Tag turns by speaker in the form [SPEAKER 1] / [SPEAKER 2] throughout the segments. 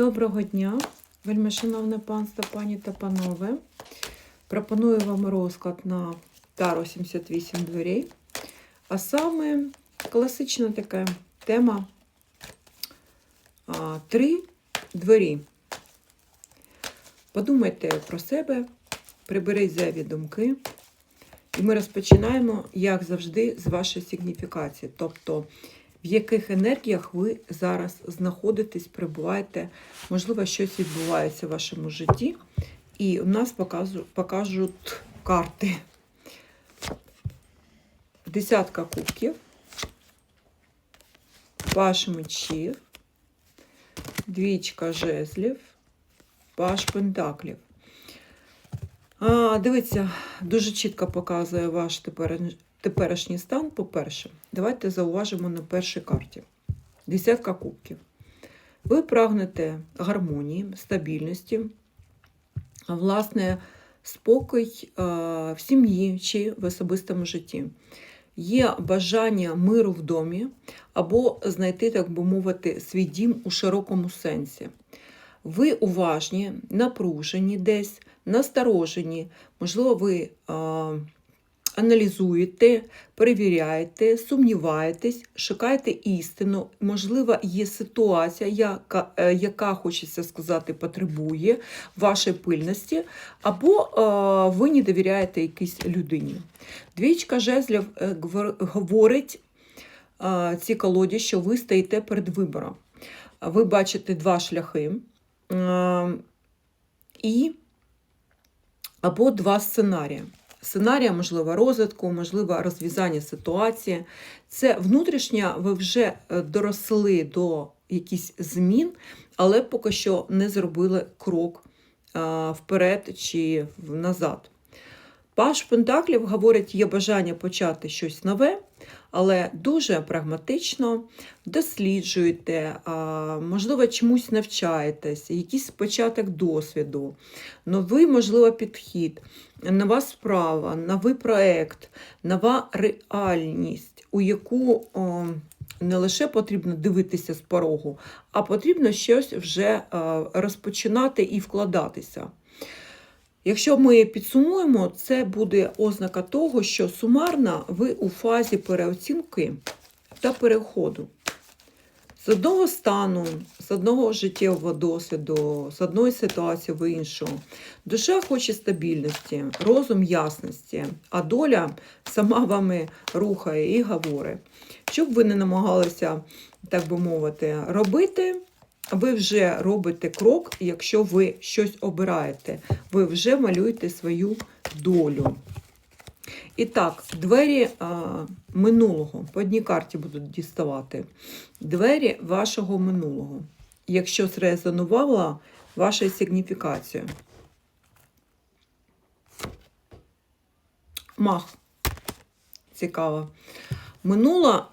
[SPEAKER 1] Доброго дня, вельми шановне панство, пані та панове. Пропоную вам розклад на Таро 78 дверей. А саме класична така тема три двері. Подумайте про себе, приберіть зайві думки. І ми розпочинаємо, як завжди, з вашої сигніфікації. Тобто, в яких енергіях ви зараз знаходитесь, перебуваєте, можливо, щось відбувається в вашому житті. І у нас покажу, покажуть карти. Десятка кубків, паш мечів, двічка жезлів, паш пентаклів. А, Дивіться, дуже чітко показує ваш тепер, теперішній стан. По-перше, давайте зауважимо на першій карті. Десятка кубків. Ви прагнете гармонії, стабільності, власне, спокій в сім'ї чи в особистому житті. Є бажання миру в домі, або знайти, так би мовити, свій дім у широкому сенсі. Ви уважні, напружені десь, насторожені, можливо, ви а, аналізуєте, перевіряєте, сумніваєтесь, шукаєте істину. Можливо, є ситуація, яка, е, яка хочеться сказати, потребує вашої пильності, або а, ви не довіряєте якійсь людині. Двічка жезлів е, говорить а, цій колоді, що ви стоїте перед вибором. Ви бачите два шляхи. Е, І або два сценарії. Сценарія, можливо, розвитку, можливо, розв'язання ситуації. Це внутрішня, ви вже е, доросли до якихось змін, але поки що не зробили крок вперед чи назад. Паш Пентаклів говорить, є бажання почати щось нове, але дуже прагматично досліджуєте, можливо, чомусь навчаєтесь, якийсь початок досвіду, новий, можливо, підхід, нова справа, новий проект, нова реальність, у яку не лише потрібно дивитися з порогу, а потрібно щось вже розпочинати і вкладатися. Якщо ми підсумуємо, це буде ознака того, що сумарно ви у фазі переоцінки та переходу. З одного стану, з одного життєвого досвіду, з одної ситуації в іншу. Душа хоче стабільності, розум ясності, а доля сама вами рухає і говорить. Щоб ви не намагалися, так би мовити, робити, ви вже робите крок, якщо ви щось обираєте, ви вже малюєте свою долю. І так, двері а, минулого. По одній карті будуть діставати. Двері вашого минулого. Якщо зрезонувала ваша сигніфікація. Мах. Цікаво. Минула,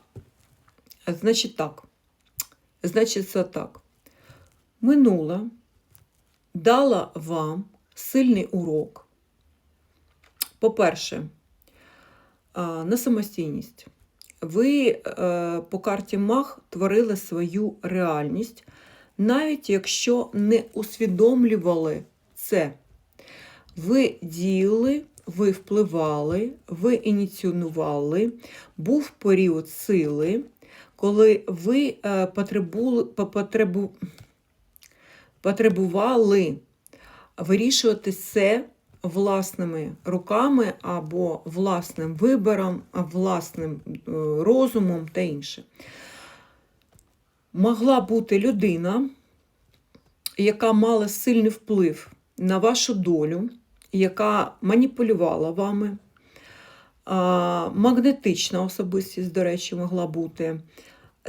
[SPEAKER 1] значить так. Значить, це так. Минула дала вам сильний урок. По-перше, на самостійність. Ви е, по карті Мах творили свою реальність, навіть якщо не усвідомлювали це. Ви діяли, ви впливали, ви ініціювали, був період сили, коли ви е, потребули, по- потребу, потребували вирішувати все власними руками або власним вибором, власним е, розумом та інше. Могла бути людина, яка мала сильний вплив на вашу долю, яка маніпулювала вами. Магнетична особистість, до речі, могла бути.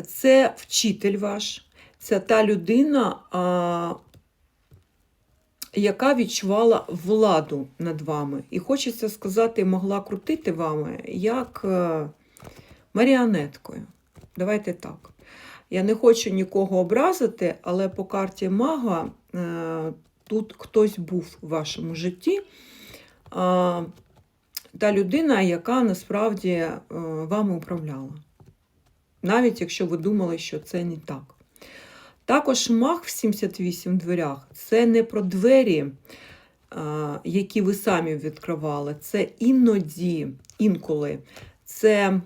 [SPEAKER 1] Це вчитель ваш, це та людина, яка відчувала владу над вами. І хочеться сказати, могла крутити вами як е, маріонеткою. Давайте так. Я не хочу нікого образити, але по карті мага е, тут хтось був в вашому житті. Та людина, яка насправді е, вами управляла. Навіть якщо ви думали, що це не так. Також мах в 78 дверях це не про двері, які ви самі відкривали. Це іноді, інколи. Це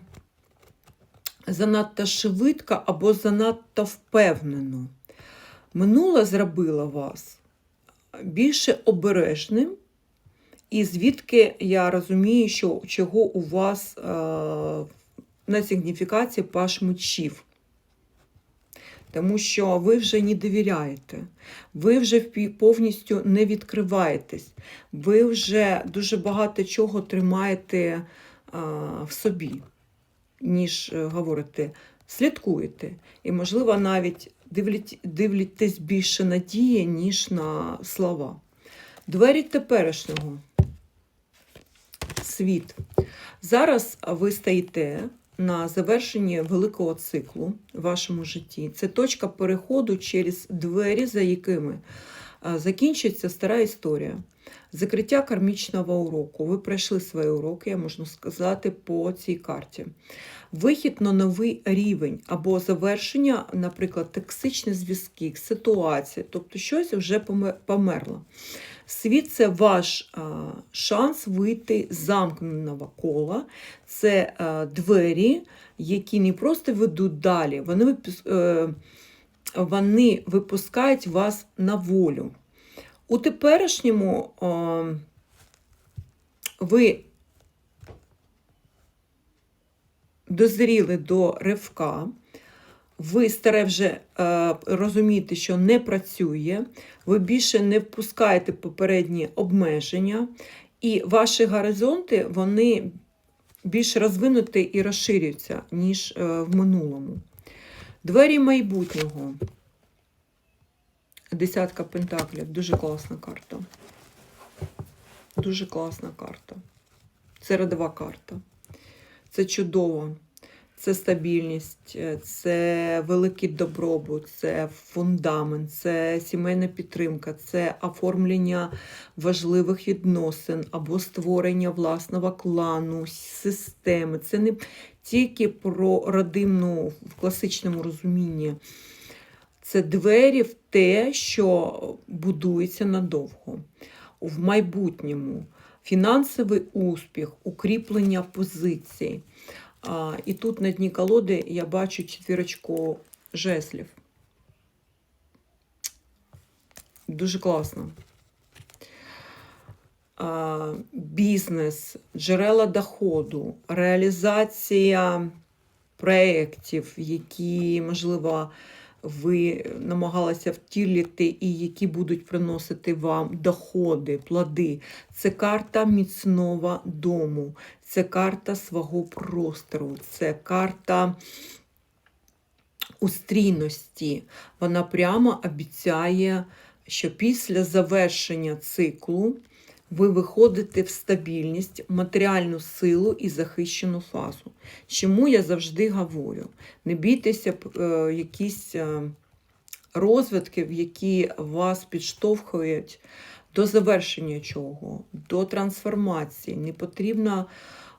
[SPEAKER 1] занадто швидко або занадто впевнено. Минуле зробило вас більше обережним, і звідки я розумію, що чого у вас е, на сигніфікації паш мечів. Тому що ви вже не довіряєте, ви вже повністю не відкриваєтесь, ви вже дуже багато чого тримаєте в собі, ніж е, говорите, слідкуєте. І, можливо, навіть дивлятесь більше на дії, ніж на слова. Двері теперішнього. Світ. Зараз ви стоїте на завершенні великого циклу в вашому житті. Це точка переходу через двері, за якими а, закінчиться стара історія. Закриття кармічного уроку. Ви пройшли свої уроки, я можу сказати, по цій карті. Вихід на новий рівень або завершення, наприклад, токсичні зв'язки, ситуації, тобто щось вже померло. Світ це ваш а, шанс вийти з замкненого кола. Це а, двері, які не просто ведуть далі, вони, е, вони випускають вас на волю. У теперішньому ви дозріли до ривка, ви старе вже е, розумієте, що не працює, ви більше не впускаєте попередні обмеження, і ваші горизонти вони більш розвинуті і розширюються, ніж е, в минулому. Двері майбутнього. Десятка пентаклів. Дуже класна карта. Дуже класна карта. Це родова карта. Це чудово. Це стабільність, е, це великий добробут, це фундамент, це сімейна підтримка, це оформлення важливих відносин або створення власного клану, системи. Це не тільки про родину в класичному розумінні. Це двері в те, що будується надовго, в майбутньому. Фінансовий успіх, укріплення позицій. А, і тут на дні колоди я бачу четвірочку жеслів. Дуже класно. А, бізнес, джерела доходу, реалізація проєктів, які, можливо, ви намагалися втілити і які будуть приносити вам доходи, плоди. Це карта міцного дому, це карта свого простору, це карта устрійності. Вона прямо обіцяє, що після завершення циклу ви виходите в стабільність, матеріальну силу і захищену фазу. Чому я завжди говорю? Не бійтеся е, якісь е, розвитків, які вас підштовхують до завершення чого, до трансформації. Не потрібно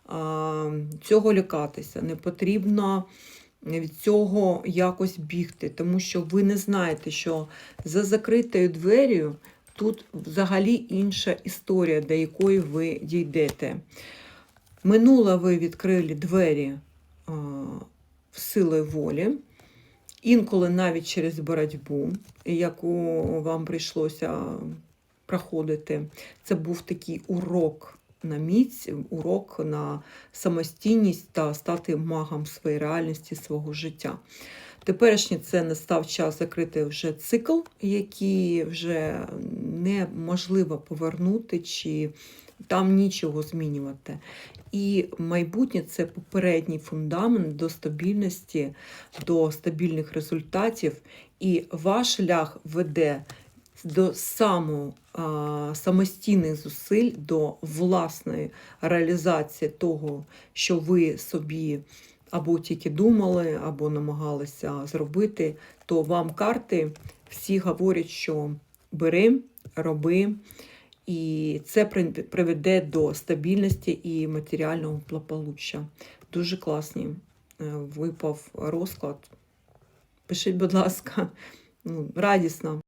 [SPEAKER 1] а, цього лякатися, не потрібно від цього якось бігти, тому що ви не знаєте, що за закритою дверю тут взагалі інша історія, до якої ви дійдете. Минуле ви відкрили двері в сили волі, інколи навіть через боротьбу, яку вам прийшлося проходити. Це був такий урок на міць, урок на самостійність та стати магом своєї реальності, свого життя. Теперішнє це настав час закрити вже цикл, який вже неможливо повернути, чи там нічого змінювати. І майбутнє це попередній фундамент до стабільності, до стабільних результатів. І ваш шлях веде до само, самостійних зусиль, до власної реалізації того, що ви собі або тільки думали, або намагалися зробити, то вам карти всі говорять, що бери, роби, і це приведе до стабільності і матеріального благополуччя. Дуже класний е, випав розклад. Пишіть, будь ласка, ну, радісна.